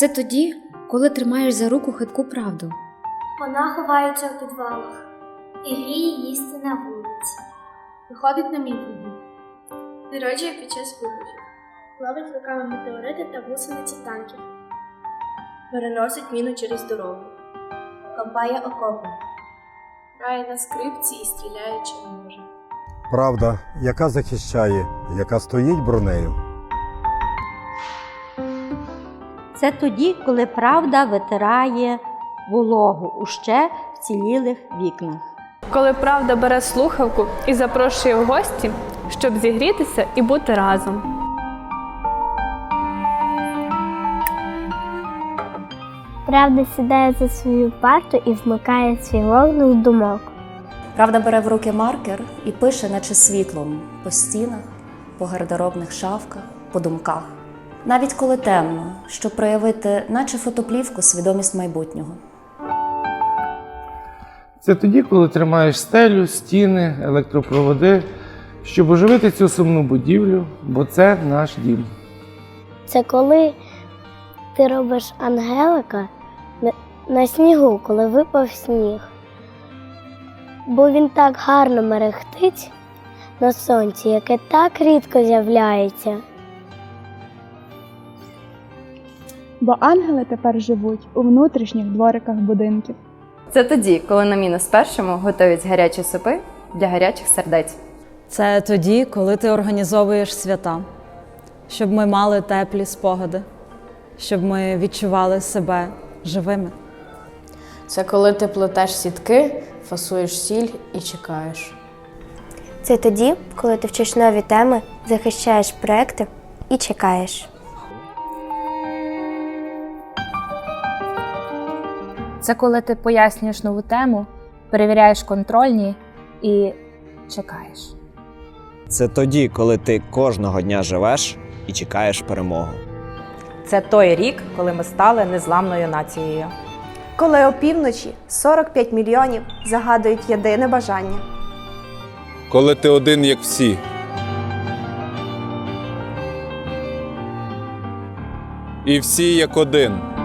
Це тоді, коли тримаєш за руку хитку правду. Вона ховається у підвалах і гріє їсти на вулиці. Виходить на мітинги. Народжує під час вибухів. Ловить руками метеорити та гусениці танків. Переносить міну через дорогу. Копає окопи. Грає на скрипці і стріляє чим може. Правда, яка захищає, яка стоїть бронею. Це тоді, коли правда витирає вологу у ще вцілілих вікнах. Коли правда бере слухавку і запрошує в гості, щоб зігрітися і бути разом. Правда сідає за свою парту і вмикає свій вогник думок. Правда бере в руки маркер і пише, наче світлом, по стінах, по гардеробних шафках, по думках. Навіть коли темно, щоб проявити, наче фотоплівку, свідомість майбутнього. Це тоді, коли тримаєш стелю, стіни, електропроводи, щоб оживити цю сумну будівлю, бо це наш дім. Це коли ти робиш ангелика на, снігу, коли випав сніг. Бо він так гарно мерехтить на сонці, яке так рідко з'являється. Бо ангели тепер живуть у внутрішніх двориках будинків. Це тоді, коли на мінус першому готують гарячі супи для гарячих сердець. Це тоді, коли ти організовуєш свята, щоб ми мали теплі спогади, щоб ми відчували себе живими. Це коли ти плетеш сітки, фасуєш сіль і чекаєш. Це тоді, коли ти вчиш нові теми, захищаєш проекти і чекаєш. Це коли ти пояснюєш нову тему, перевіряєш контрольні і чекаєш. Це тоді, коли ти кожного дня живеш і чекаєш перемогу. Це той рік, коли ми стали незламною нацією. Коли опівночі 45 мільйонів загадують єдине бажання. Коли ти один, як всі. І всі як один.